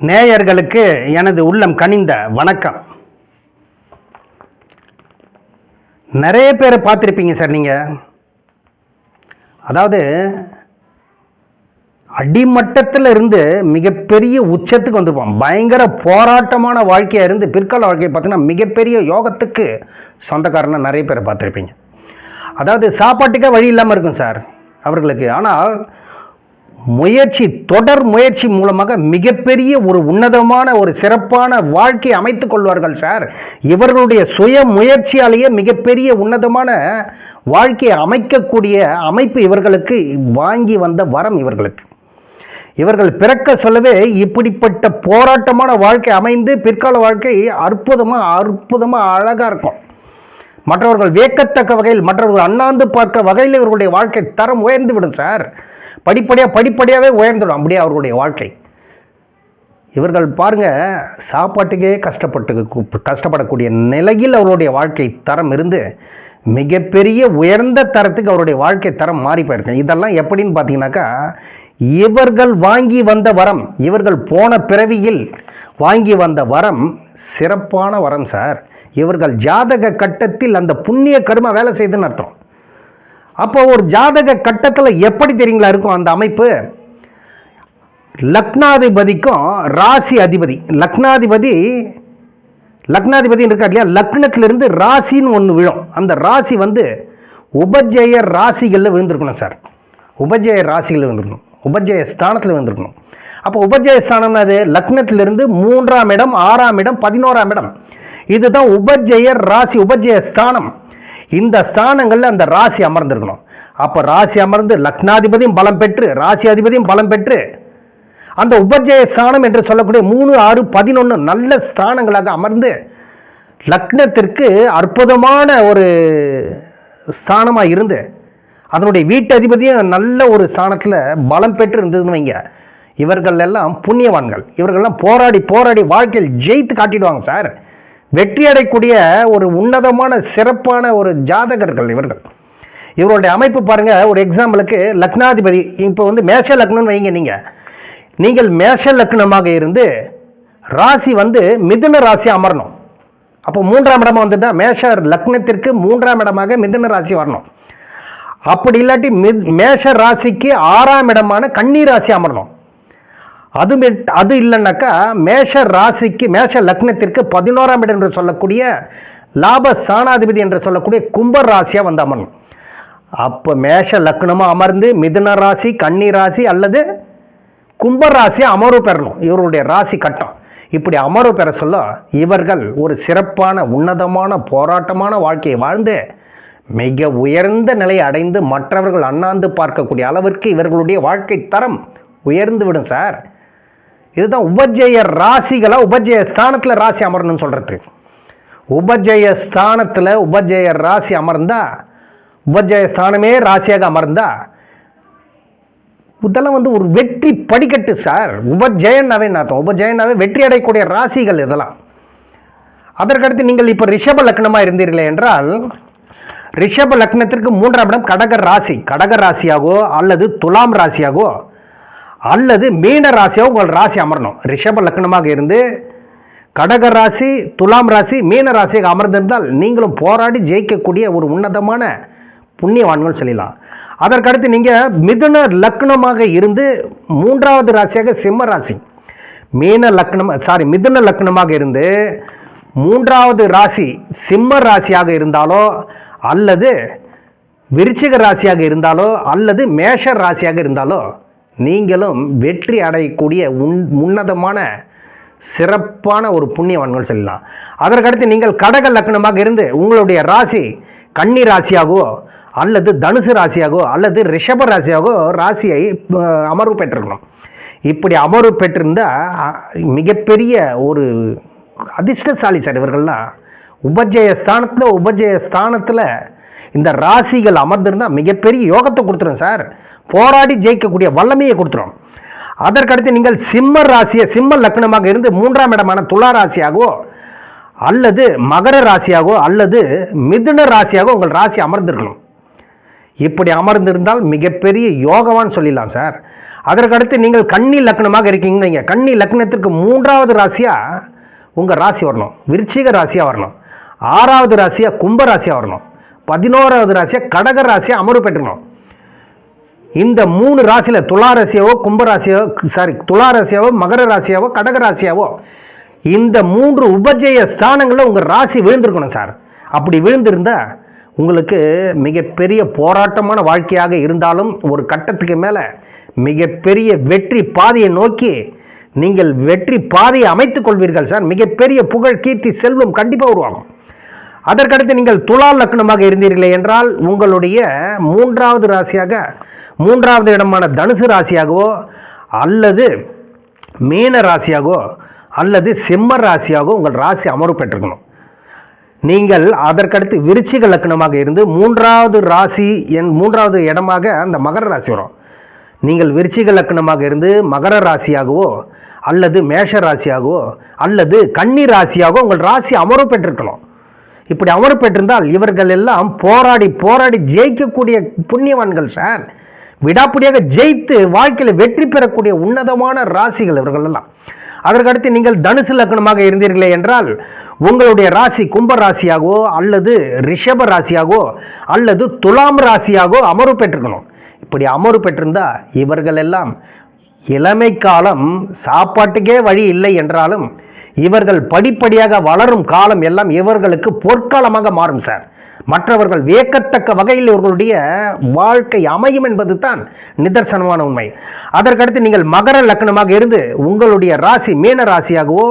நேயர்களுக்கு எனது உள்ளம் கனிந்த வணக்கம். நிறைய பேரை பார்த்துருப்பீங்க சார் நீங்கள் அதாவது அடிமட்டத்தில் இருந்து மிகப்பெரிய உச்சத்துக்கு வந்திருப்போம். பயங்கர போராட்டமான வாழ்க்கையாக இருந்து பிற்கால வாழ்க்கையை பார்த்தீங்கன்னா மிகப்பெரிய யோகத்துக்கு சொந்தக்காரனை நிறைய பேரை பார்த்துருப்பீங்க. அதாவது சாப்பாட்டுக்கே வழி இல்லாமல் இருக்கும் சார் அவர்களுக்கு. ஆனால் முயற்சி தொடர் முயற்சி மூலமாக மிகப்பெரிய ஒரு உன்னதமான ஒரு சிறப்பான வாழ்க்கை அமைத்துக் கொள்வார்கள் சார். இவர்களுடைய சுய முயற்சியாலேயே மிகப்பெரிய உன்னதமான வாழ்க்கையை அமைக்கக்கூடிய அமைப்பு இவர்களுக்கு வாங்கி வந்த வரம் இவர்களுக்கு. இவர்கள் பிறக்க சொல்லவே இப்படிப்பட்ட போராட்டமான வாழ்க்கை அமைந்து பிற்கால வாழ்க்கை அற்புதமாக அற்புதமாக அழகாக இருக்கும். மற்றவர்கள் வியக்கத்தக்க வகையில் மற்றவர்கள் அண்ணாந்து பார்க்க வகையில் இவர்களுடைய வாழ்க்கை தரம் உயர்ந்து விடும் சார். படிப்படியாக படிப்படியாகவே உயர்ந்துடும் அப்படியே அவர்களுடைய வாழ்க்கை. இவர்கள் பாருங்கள் சாப்பாட்டுக்கே கஷ்டப்பட்டு கஷ்டப்படக்கூடிய நிலையில் அவருடைய வாழ்க்கை தரம் இருந்து மிகப்பெரிய உயர்ந்த தரத்துக்கு அவருடைய வாழ்க்கை தரம் மாறி போயிருக்கு. இதெல்லாம் எப்படின்னு பார்த்தீங்கன்னாக்கா இவர்கள் வாங்கி வந்த வரம் இவர்கள் போன பிறவியில் வாங்கி வந்த வரம் சிறப்பான வரம் சார். இவர்கள் ஜாதக கட்டத்தில் அந்த புண்ணிய கரும வேலை செய்துன்னு அர்த்தம். அப்போ ஒரு ஜாதக கட்டத்தில் எப்படி தெரியுங்களா இருக்கும் அந்த அமைப்பு? லக்னாதிபதிக்கும் ராசி அதிபதி. லக்னாதிபதி லக்னாதிபதி இருக்கார் இல்லையா? லக்னத்திலிருந்து ராசின்னு ஒன்று விழும். அந்த ராசி வந்து உபஜய ராசிகளில் விழுந்திருக்கணும் சார். உபஜய ராசிகளில் விழுந்திருக்கணும். உபஜய ஸ்தானத்தில் விழுந்திருக்கணும். அப்போ உபஜய ஸ்தானம் அது? லக்னத்திலிருந்து மூன்றாம் இடம் ஆறாம் இடம் பதினோராம் இடம். இதுதான் உபஜய ராசி உபஜய ஸ்தானம். இந்த ஸ்தானங்களில் அந்த ராசி அமர்ந்திருக்கணும். அப்போ ராசி அமர்ந்து லக்னாதிபதியும் பலம் பெற்று ராசி அதிபதியும் பலம் பெற்று அந்த உபஜய ஸ்தானம் என்று சொல்லக்கூடிய மூணு ஆறு பதினொன்று நல்ல ஸ்தானங்களாக அமர்ந்து லக்னத்திற்கு அற்புதமான ஒரு ஸ்தானமாக இருந்து அதனுடைய வீட்டு அதிபதியும் நல்ல ஒரு ஸ்தானத்தில் பலம் பெற்று இருந்ததுன்னு வைங்க. இவர்கள் எல்லாம் புண்ணியவான்கள். இவர்கள்லாம் போராடி போராடி வாழ்க்கையில் ஜெயித்து காட்டிடுவாங்க சார். வெற்றி அடையக்கூடிய ஒரு உன்னதமான சிறப்பான ஒரு ஜாதகர்கள் இவர்கள். இவருடைய அமைப்பு பாருங்கள் ஒரு எக்ஸாம்பிளுக்கு லக்னாதிபதி. இப்போ வந்து மேஷ லக்னம்னு வைங்க நீங்கள் நீங்கள் மேஷ லக்னமாக இருந்து ராசி வந்து மிதுன ராசி அமரணும் அப்போ மூன்றாம் இடமாக வந்துட்டா மேஷ லக்னத்திற்கு மூன்றாம் இடமாக மிதுன ராசி வரணும். அப்படி இல்லாட்டி மித் மேஷ ராசிக்கு ஆறாம் இடமான கன்னி ராசி அமரணும் அது அது இல்லைன்னாக்கா மேஷ ராசிக்கு மேஷ லக்னத்திற்கு பதினோராம் இடம் என்று சொல்லக்கூடிய லாப சாணாதிபதி என்று சொல்லக்கூடிய கும்ப ராசியாக வந்த அமரணும். அப்போ மேஷ லக்னமாக அமர்ந்து மிதுன ராசி கன்னி ராசி அல்லது கும்ப ராசியை அமர்வு பெறணும். இவருடைய ராசி கட்டம். இப்படி அமர்வு பெற சொல்ல இவர்கள் ஒரு சிறப்பான உன்னதமான போராட்டமான வாழ்க்கையை வாழ்ந்து மிக உயர்ந்த நிலையை அடைந்து மற்றவர்கள் அண்ணாந்து பார்க்கக்கூடிய அளவிற்கு இவர்களுடைய வாழ்க்கை தரம் உயர்ந்து விடும் சார். இதுதான் உபஜய ராசிகளை உபஜய ஸ்தானத்தில் ராசி அமரணும்னு சொல்கிறது உபஜய ஸ்தானத்தில் உபஜய ராசி அமர்ந்தா உபஜய ஸ்தானமே ராசியாக அமர்ந்தா இதெல்லாம் வந்து ஒரு வெற்றி படிக்கட்டு சார். உபஜயன்னாவே என்ன அர்த்தம்? உபஜயன்னாவே வெற்றி அடையக்கூடிய ராசிகள் இதெல்லாம். அதற்கடுத்து நீங்கள் இப்போ ரிஷப லக்னமாக இருந்தீர்களே என்றால் ரிஷப லக்னத்திற்கு மூன்றாம் இடம் கடக ராசி. கடக ராசியாகவோ அல்லது துலாம் ராசியாகவோ அல்லது மீன ராசியாக உங்கள் ராசி அமரணும்? ரிஷப லக்னமாக இருந்து கடக ராசி துலாம் ராசி மீன ராசியாக அமர்ந்திருந்தால் நீங்களும் போராடி ஜெயிக்கக்கூடிய ஒரு உன்னதமான புண்ணியவான்கள் சொல்லலாம். அதற்கடுத்து நீங்கள் மிதுன லக்னமாக இருந்து மூன்றாவது ராசியாக சிம்ம ராசி. மீன லக்னம் சாரி மிதுன லக்னமாக இருந்து மூன்றாவது ராசி சிம்ம ராசியாக இருந்தாலோ அல்லது விருச்சிக ராசியாக இருந்தாலோ அல்லது மேஷ ராசியாக இருந்தாலோ நீங்களும் வெற்றி அடையக்கூடிய உன் உன்னதமான சிறப்பான ஒரு புண்ணியவான்கள் சொல்லலாம். அதற்கடுத்து நீங்கள் கடக லக்னமாக இருந்து உங்களுடைய ராசி கன்னி ராசியாகவோ அல்லது தனுசு ராசியாகவோ அல்லது ரிஷப ராசியாகவோ ராசியை அமர்வு பெற்றிருக்கணும். இப்படி அமர்வு பெற்றிருந்தால் மிகப்பெரிய ஒரு அதிர்ஷ்டசாலி சார் இவர்கள்லாம். உபஜய ஸ்தானத்தில் உபஜய ஸ்தானத்தில் இந்த ராசிகள் அமர்ந்திருந்தால் மிகப்பெரிய யோகத்தை கொடுத்துரும் சார். போராடி ஜெயிக்கக்கூடிய வல்லமையை கொடுத்துரும். அதற்கடுத்து நீங்கள் சிம்ம ராசியை சிம்ம லக்னமாக இருந்து மூன்றாம் இடமான துலா ராசியாகவோ அல்லது மகர ராசியாகவோ அல்லது மிதுன ராசியாகவோ உங்கள் ராசி அமர்ந்திருக்கணும். இப்படி அமர்ந்திருந்தால் மிகப்பெரிய யோகவான்னு சொல்லிடலாம் சார். அதற்கடுத்து நீங்கள் கன்னி லக்னமாக இருக்கீங்கன்னு நீங்கள் கன்னி லக்னத்திற்கு மூன்றாவது ராசியாக உங்கள் ராசி வரணும். விருச்சிக ராசியாக வரணும். ஆறாவது ராசியாக கும்ப ராசியாக வரணும். பதினோராவது ராசியாக கடக ராசியாக அமர்வு பெற்றுக்கணும். இந்த மூணு ராசியில் துலா ராசியாவோ சாரி துலா ராசியாவோ மகர ராசியாவோ கடக ராசியாவோ இந்த மூன்று உபஜய ஸ்தானங்களில் உங்கள் ராசி விழுந்திருக்கணும் சார். அப்படி விழுந்திருந்தால் உங்களுக்கு மிகப்பெரிய போராட்டமான வாழ்க்கையாக இருந்தாலும் ஒரு கட்டத்துக்கு மேலே மிகப்பெரிய வெற்றி பாதையை நோக்கி நீங்கள் வெற்றி பாதையை அமைத்துக் கொள்வீர்கள் சார். மிகப்பெரிய புகழ் கீர்த்தி செல்வம் கண்டிப்பாக உருவாகும். அதற்கடுத்து நீங்கள் துலா லக்னமாக இருந்தீர்களே என்றால் உங்களுடைய மூன்றாவது ராசியாக மூன்றாவது இடமான தனுசு ராசியாகவோ அல்லது மீன ராசியாகவோ அல்லது சிம்ம ராசியாகவோ உங்கள் ராசி அமர்வு பெற்றிருக்கணும். நீங்கள் அதற்கடுத்து விருச்சிக லக்னமாக இருந்து மூன்றாவது ராசி என் மூன்றாவது இடமாக அந்த மகர ராசி வரும். நீங்கள் விருச்சிக லக்னமாக இருந்து மகர ராசியாகவோ அல்லது மேஷ ராசியாகவோ அல்லது கன்னி ராசியாகவோ உங்கள் ராசி அமர்வு பெற்றிருக்கணும். இப்படி அவர் பெற்றிருந்தால் இவர்கள் எல்லாம் போராடி போராடி ஜெயிக்கக்கூடிய புண்ணியவான்கள் சார் விடாப்பிடியாக ஜெயித்து வாழ்க்கையில் வெற்றி பெறக்கூடிய உன்னதமான ராசிகள் இவர்கள் எல்லாம். அதற்கடுத்து நீங்கள் தனுசு லக்னமாக இருந்தீர்களே என்றால் உங்களுடைய ராசி கும்ப ராசியாகவோ அல்லது ரிஷப ராசியாகவோ அல்லது துலாம் ராசியாகவோ அமர்வு பெற்றிருக்கணும். இப்படி அமர்வு பெற்றிருந்தா இவர்கள் எல்லாம் இளமை காலம் சாப்பாட்டுக்கே வழி இல்லை என்றாலும் இவர்கள் படிப்படியாக வளரும் காலம் எல்லாம் இவர்களுக்கு பொற்காலமாக மாறும் சார். மற்றவர்கள் வியக்கத்தக்க வகையில் இவர்களுடைய வாழ்க்கை அமையும் என்பது தான் நிதர்சனமான உண்மை. அதற்கடுத்து நீங்கள் மகர லக்னமாக இருந்து உங்களுடைய ராசி மீன ராசியாகவோ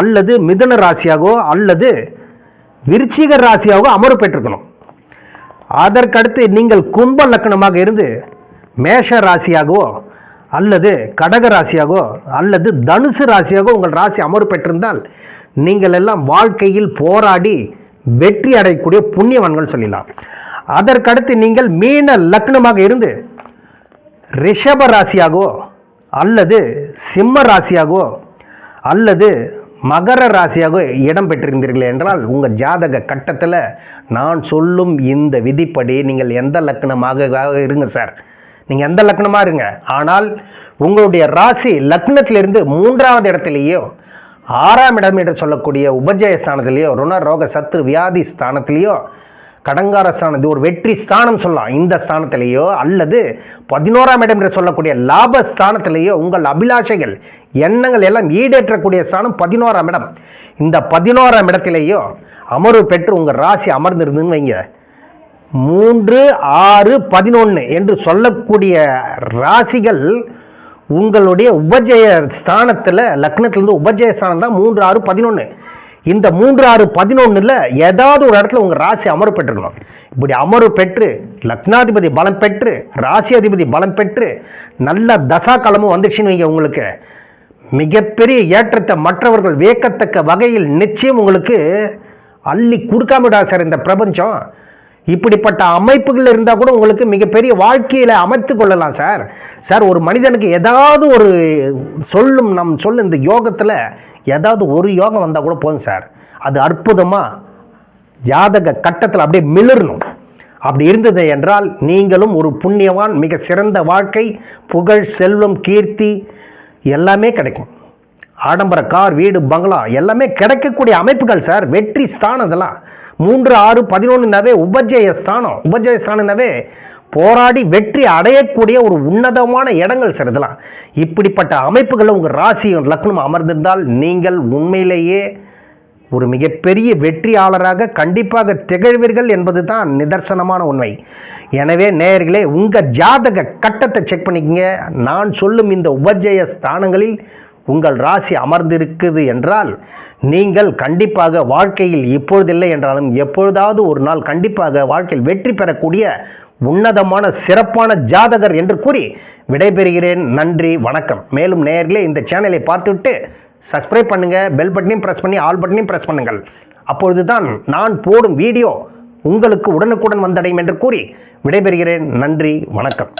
அல்லது மிதுன ராசியாகவோ அல்லது விருச்சிக ராசியாகவோ அமர்வு பெற்றிருக்கணும். அதற்கடுத்து நீங்கள் கும்ப லக்னமாக இருந்து மேஷ ராசியாகவோ அல்லது கடக ராசியாகவோ அல்லது தனுசு ராசியாகவோ உங்கள் ராசி அமர் பெற்றிருந்தால் நீங்கள் எல்லாம் வாழ்க்கையில் போராடி வெற்றி அடையக்கூடிய புண்ணியவான்கள் சொல்லலாம் அதற்கடுத்து நீங்கள் மீன லக்னமாக இருந்து ரிஷப ராசியாகவோ அல்லது சிம்ம ராசியாகவோ அல்லது மகர ராசியாக இடம் பெற்றிருந்தீர்கள் என்றால் உங்கள் ஜாதக கட்டத்தில் நான் சொல்லும் இந்த விதிப்படி நீங்கள் எந்த லக்னமாக இருங்க சார். நீங்கள் எந்த லக்னமாக இருங்க. ஆனால் உங்களுடைய ராசி லக்னத்திலிருந்து மூன்றாவது இடத்துலையோ ஆறாம் இடம் என்று சொல்லக்கூடிய உபஜய ஸ்தானத்திலேயோ ருண ரோக சத்ரு வியாதி ஸ்தானத்திலேயோ கடங்கார ஸ்தானம் இது ஒரு வெற்றி ஸ்தானம் சொல்லலாம். இந்த ஸ்தானத்திலேயோ அல்லது பதினோராம் இடம் என்று சொல்லக்கூடிய லாப ஸ்தானத்திலேயோ உங்கள் அபிலாஷைகள் எண்ணங்கள் எல்லாம் ஈடேற்றக்கூடிய ஸ்தானம் பதினோராம் இடம். இந்த பதினோராம் இடத்திலேயோ அமர்வு பெற்று உங்கள் ராசி அமர்ந்திருந்துன்னு வைங்க. மூன்று ஆறு பதினொன்று என்று சொல்லக்கூடிய ராசிகள் உங்களுடைய உபஜய ஸ்தானத்தில் லக்னத்திலிருந்து உபஜய ஸ்தானம் தான் மூன்று ஆறு பதினொன்று இந்த மூன்று ஆறு பதினொன்றில் ஏதாவது ஒரு இடத்துல உங்கள் ராசி அமர்வு பெற்றுக்கணும் இப்படி அமர்வு பெற்று லக்னாதிபதி பலம் பெற்று ராசி அதிபதி பலம் பெற்று நல்ல தசா காலமும் வந்துச்சுன்னு வைங்க உங்களுக்கு. மிகப்பெரிய ஏற்றத்தை மற்றவர்கள் வியக்கத்தக்க வகையில் நிச்சயம் உங்களுக்கு அள்ளி கொடுக்காம விடாது சார் இந்த பிரபஞ்சம். இப்படிப்பட்ட அமைப்புகள் இருந்தால் கூட உங்களுக்கு மிகப்பெரிய வாழ்க்கையில் அமைத்து கொள்ளலாம் சார். சார் ஒரு மனிதனுக்கு ஏதாவது ஒரு சொல்லும் நம் சொல்லும் இந்த யோகத்தில் ஏதாவது ஒரு யோகம் வந்தால் கூட போதும் சார். அது அற்புதமாக ஜாதக கட்டத்தில் அப்படியே மிளறணும் அப்படி இருந்தது என்றால் நீங்களும் ஒரு புண்ணியவான் மிக சிறந்த வாழ்க்கை புகழ் செல்வம் கீர்த்தி எல்லாமே கிடைக்கும். ஆடம்பர கார் வீடு பங்களா எல்லாமே கிடைக்கக்கூடிய அமைப்புகள் சார். வெற்றி ஸ்தானம் இதெல்லாம். மூன்று ஆறு பதினொன்றுனாவே உபஜய ஸ்தானம் உபஜய ஸ்தானம்னாவே போராடி வெற்றி அடையக்கூடிய ஒரு உன்னதமான இடங்கள் சார் இதெல்லாம். இப்படிப்பட்ட அமைப்புகளில் உங்கள் ராசியும் லக்னம் அமர்ந்திருந்தால் நீங்கள் உண்மையிலேயே ஒரு மிகப்பெரிய வெற்றியாளராக கண்டிப்பாக திகழ்வீர்கள் என்பது தான் நிதர்சனமான உண்மை. எனவே நேயர்களே உங்கள் ஜாதக கட்டத்தை செக் பண்ணிக்கங்க. நான் சொல்லும் இந்த உபஜய ஸ்தானங்களில் உங்கள் ராசி அமர்ந்திருக்குது என்றால் நீங்கள் கண்டிப்பாக வாழ்க்கையில் இப்பொழுதில்லை என்றாலும் எப்பொழுதாவது ஒரு நாள் கண்டிப்பாக வாழ்க்கையில் வெற்றி பெறக்கூடிய உன்னதமான சிறப்பான ஜாதகர் என்று கூறி விடைபெறுகிறேன். நன்றி வணக்கம். மேலும் நேர்களே இந்த சேனலை பார்த்துவிட்டு சப்ஸ்கிரைப் பண்ணுங்கள் பெல் பட்டனையும் ப்ரெஸ் பண்ணி ஆல் பட்டனையும் ப்ரெஸ் பண்ணுங்கள். அப்பொழுது தான் நான் போடும் வீடியோ உங்களுக்கு உடனுக்குடன் வந்தடையும் என்று கூறி விடைபெறுகிறேன். நன்றி வணக்கம்.